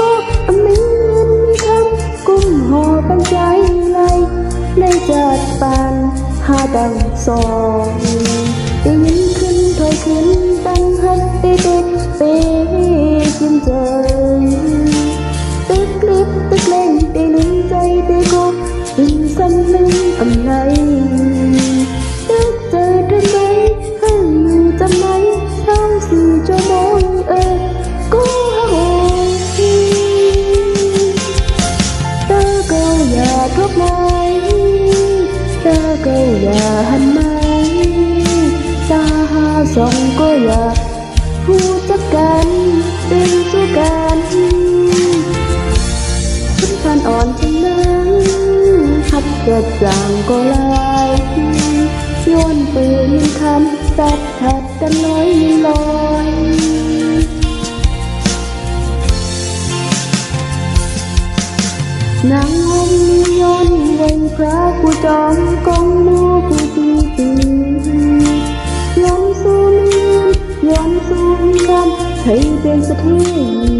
ก็อเมนมีคำกุ้มหอปันใจไรได้จัดปันหาดังสอง อก็อย่าหันมตาหาสองก็อย่าพูดจักกันเป็นจักกันคุนพันอ่อนฉันนั้นพัดเกิดจางก็ลายโยนปืนคำนตัดขาดกันน้อยลอย thấy bên có thiên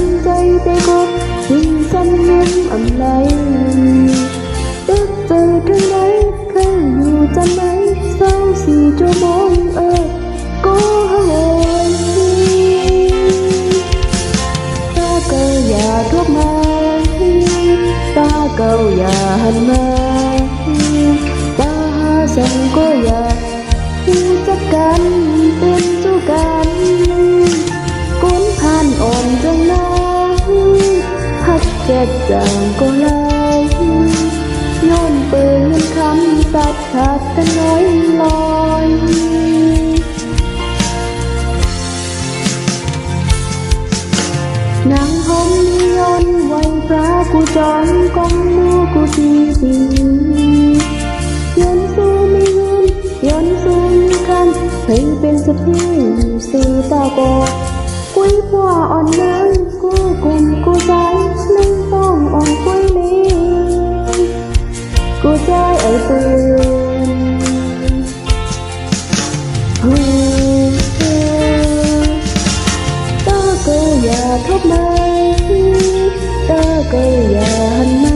ดจางก็ลายย้อนปืนคำสัดขาดกันน้อยลอยนางหอมย้อนวันพระกูจอนก้มมือกูดีดีย้อนสู้ไม่ยืนย้อนสู้ไม่คันให้เป็นสะที่สู่ตาโก quý quả on nắng, cô cùng cô gái nâng tông on quý lên cô gái ở tên ta cơ nhà thấp mây ta cơ nhà hạnh mây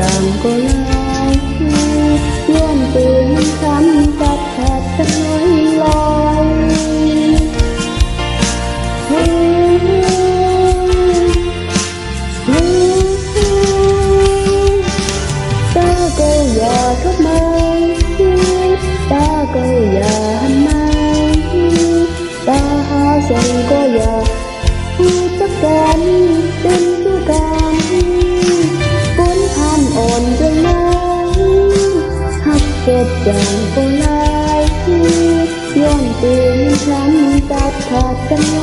难过 chàng cô lai khi dòng tiền thắm tạp thật cánh